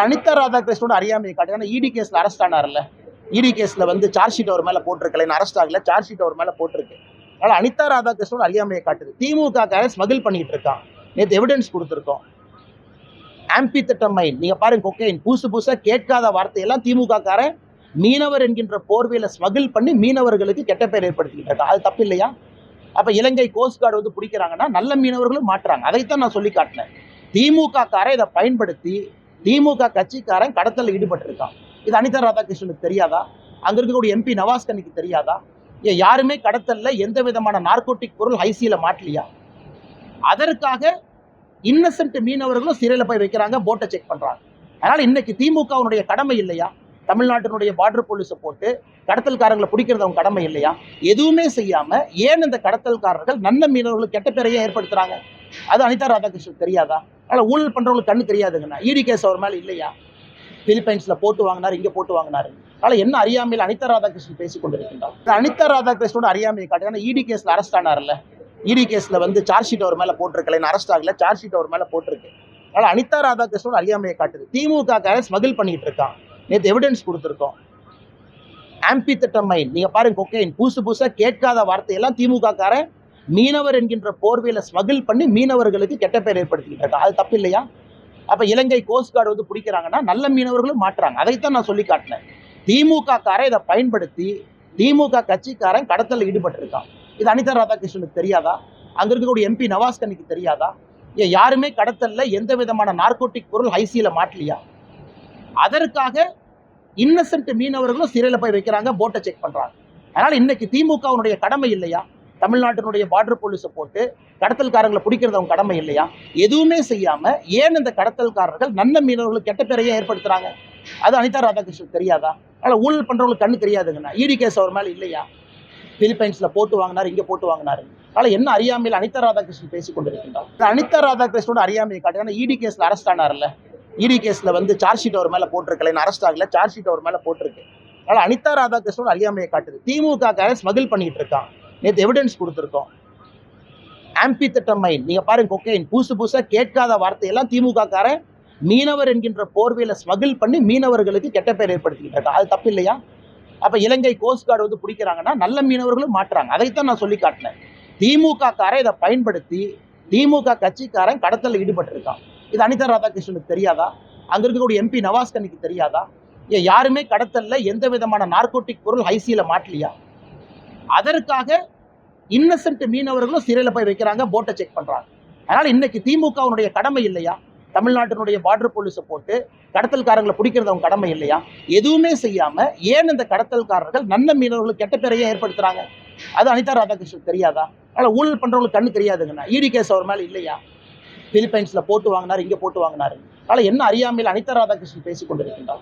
அனிதா ராதாகிருஷ்ணனோட அறியாமையை காட்டு ஏன்னா இடி கேஸ்ல அரெஸ்ட் ஆனார்ல. இடி கேஸ்ல வந்து சார்ஜ் ஷீட் அவர் மேல போட்டிருக்கல. இன்னும் அரெஸ்ட் ஆகல. சார்ஜ் ஷீட் அவர் மேல போட்டிருக்கு. அதனால அனிதா ராதாகிருஷ்ணனோட அறியாமையை காட்டுது. திமுக ஸ்மகிள் பண்ணிட்டு இருக்கான். நேற்று எவிடன்ஸ் கொடுத்துருக்கோம். ஆம்பி திட்டமைன் நீங்க பாருங்க கொக்கைன் புதுசு புதுசா கேட்காத வார்த்தையெல்லாம் திமுக காரன் மீனவர் என்கின்ற போர்வையில ஸ்மகிள் பண்ணி மீனவர்களுக்கு கெட்ட பேர் ஏற்படுத்திக்கிட்டு இருக்கான். அது தப்பு இல்லையா? அப்ப இலங்கை கோஸ்ட் கார்டு வந்து பிடிக்கிறாங்கன்னா நல்ல மீனவர்களும் மாட்டுறாங்க. அதைத்தான் நான் சொல்லி காட்டினேன். திமுக காரை இதை பயன்படுத்தி திமுக கட்சிக்காரன் கடத்தலில் ஈடுபட்டிருக்கான். இது அனிதா ராதாகிருஷ்ணனுக்கு தெரியாதா? அங்கே இருக்கக்கூடிய எம்பி நவாஸ் கனிக்கு தெரியாதா? ஏன் யாருமே கடத்தல்ல எந்த விதமான நார்கோட்டிக் பொருள் ஐசியில் மாட்டலையா? அதற்காக இன்னசென்ட் மீனவர்களும் சிறையில் போய் வைக்கிறாங்க போட்டை செக் பண்ணுறாங்க அதனால் இன்னைக்கு திமுகவுடைய கடமை இல்லையா? தமிழ்நாட்டினுடைய பார்டர் போலீஸை போட்டு கடத்தல்காரங்களை பிடிக்கிறது அவங்க கடமை இல்லையா? எதுவுமே செய்யாமல் ஏன் இந்த கடத்தல்காரர்கள் நல்ல மீனவர்களுக்கு கெட்ட பேரையே ஏற்படுத்துறாங்க? அது அனிதா ராதாகிருஷ்ணன் தெரியாதா? ஆனால் ஊழல் பண்றவங்களுக்கு கண்ணு தெரியாதுங்கண்ணா. இடி கேஸ் அவர் மேலே இல்லையா? பிலிப்பைன்ஸில் போட்டு வாங்கினார் இங்கே போட்டு வாங்கினாரு. அதனால என்ன அறியாமையில் அனிதா ராதாகிருஷ்ணன் பேசி கொண்டிருக்கின்றார்? அனிதா ராதாகிருஷ்ணனோட அறியாமையை காட்டு ஏன்னா இடி கேஸ்ல அரெஸ்ட் ஆனார்ல. இடி கேஸ்ல வந்து சார்ஜ் ஷீட் அவர் மேல போட்டிருக்கல இன்னும் அரெஸ்ட் ஆகல சார்ஜ் ஷீட் அவர் மேல போட்டிருக்கு. அதனால் அனிதா ராதாகிருஷ்ணனோட அறியாமையை காட்டுது. திமுக ஸ்மகிள் பண்ணிட்டு இருக்கான். நேற்று எவிடன்ஸ் கொடுத்துருக்கோம். ஆம்பி திட்டமைன் நீங்க பாருங்க கொக்கைன் புதுசு புதுசா கேட்காத வார்த்தையெல்லாம் திமுகக்காரன் மீனவர் என்கின்ற போர்வையில் ஸ்மகிள் பண்ணி மீனவர்களுக்கு கெட்ட பேர் ஏற்படுத்திக்கிட்டு அது தப்பு இல்லையா? அப்போ இலங்கை கோஸ்ட் கார்டு வந்து பிடிக்கிறாங்கன்னா நல்ல மீனவர்களும் மாட்டுறாங்க. அதைத்தான் நான் சொல்லி காட்டினேன். திமுக காரை இதை பயன்படுத்தி திமுக கட்சிக்காரன் கடத்தலில் ஈடுபட்டிருக்கான். இது அனிதா ராதாகிருஷ்ணனுக்கு தெரியாதா? அங்கே இருக்கக்கூடிய எம்பி நவாஸ்கனுக்கு தெரியாதா? ஏன் யாருமே கடத்தல்ல எந்த விதமான நார்கோட்டிக் பொருள் ஹைசியில மாட்டலையா? அதற்காக இன்னசென்ட் மீனவர்களும் சிறையில் போய் வைக்கிறாங்க போட்டை செக் பண்ணுறாங்க அதனால் இன்னைக்கு திமுகவுடைய கடமை இல்லையா? தமிழ்நாட்டினுடைய பார்டர் போலீஸை போட்டு கடத்தல்காரங்களை பிடிக்கிறது அவங்க கடமை இல்லையா? எதுவுமே செய்யாம ஏன் இந்த கடத்தல்காரர்கள் நல்ல மீனவர்களுக்கு கெட்ட பேரையே ஏற்படுத்துறாங்க? அது அனிதா ராதாகிருஷ்ணன் தெரியாதா? அதனால ஊழல் பண்றவங்களுக்கு கண்ணு தெரியாதுங்கண்ணா. இடி கேஸ் அவர் மேல இல்லையா? பிலிப்பைன்ஸ்ல போட்டு வாங்கினாரு இங்க போட்டு வாங்கினாரு. அதனால் என்ன அறியாமையில் அனிதா ராதாகிருஷ்ணன் பேசி கொண்டிருக்கின்றார்? அனிதா ராதாகிருஷ்ணனோட அறியாமையை காட்டு ஏன்னா இடி கேஸ்ல அரெஸ்ட் ஆனார்ல. இடி கேஸ்ல வந்து சார்ஜ் ஷீட் அவர் மேல போட்டிருக்கல. இன்னும் அரெஸ்ட் ஆகல சார்ஜ் ஷீட் அவர் மேல போட்டிருக்கு. அதனால் அனிதா ராதாகிருஷ்ணன் அறியாமையை காட்டுது. திமுக ஸ்மகிள் பண்ணிட்டு இருக்கான். நேற்று எவிடன்ஸ் கொடுத்துருக்கோம். ஆம்பி திட்டமைன் நீங்க பாருங்க கொக்கைன் புதுசு புதுசாக கேட்காத வார்த்தையெல்லாம் திமுக காரன் மீனவர் என்கின்ற போர்வையில் ஸ்மகிள் பண்ணி மீனவர்களுக்கு கெட்ட பேர் ஏற்படுத்திக்கிட்டு அது தப்பு இல்லையா? அப்போ இலங்கை கோஸ்ட் கார்டு வந்து பிடிக்கிறாங்கன்னா நல்ல மீனவர்களும் மாட்டுறாங்க. அதைத்தான் நான் சொல்லி காட்டினேன். திமுக காரன் இதை பயன்படுத்தி திமுக கட்சிக்காரன் கடத்தலில் ஈடுபட்டிருக்கான். இது அனிதா ராதாகிருஷ்ணனுக்கு தெரியாதா? அங்கே இருக்கக்கூடிய எம்பி நவாஸ் கனிக்கு தெரியாதா? ஏன் யாருமே கடத்தலில் எந்த விதமான நார்கோட்டிக் பொருள் ஐசியில் மாட்டலையா? அதற்காக இன்னசென்ட் மீனவர்களும் சிறையில போய் வைக்கிறாங்க போட்டை செக் பண்றாங்க. அதனால இன்னைக்கு திமுகவுடைய கடமை இல்லையா? தமிழ்நாட்டினுடைய பார்டர் போலீஸை போட்டு கடத்தல்காரங்களை பிடிக்கிறது அவங்க கடமை இல்லையா? எதுவுமே செய்யாம ஏன் இந்த கடத்தல்காரர்கள் நல்ல மீனவர்களுக்கு கெட்ட பேரையே ஏற்படுத்துறாங்க? அது அனிதா ராதாகிருஷ்ணன் தெரியாதா? அதனால் ஊழல் பண்றவங்களுக்கு கண்ணு தெரியாதுங்கண்ணா. இடி கேஸ் அவர் மேல இல்லையா? பிலிப்பைன்ஸ்ல போட்டு வாங்கினாரு இங்க போட்டு வாங்கினாரு. அதனால என்ன அறியாமையில் அனிதா ராதாகிருஷ்ணன் பேசிக் கொண்டிருக்கின்றார்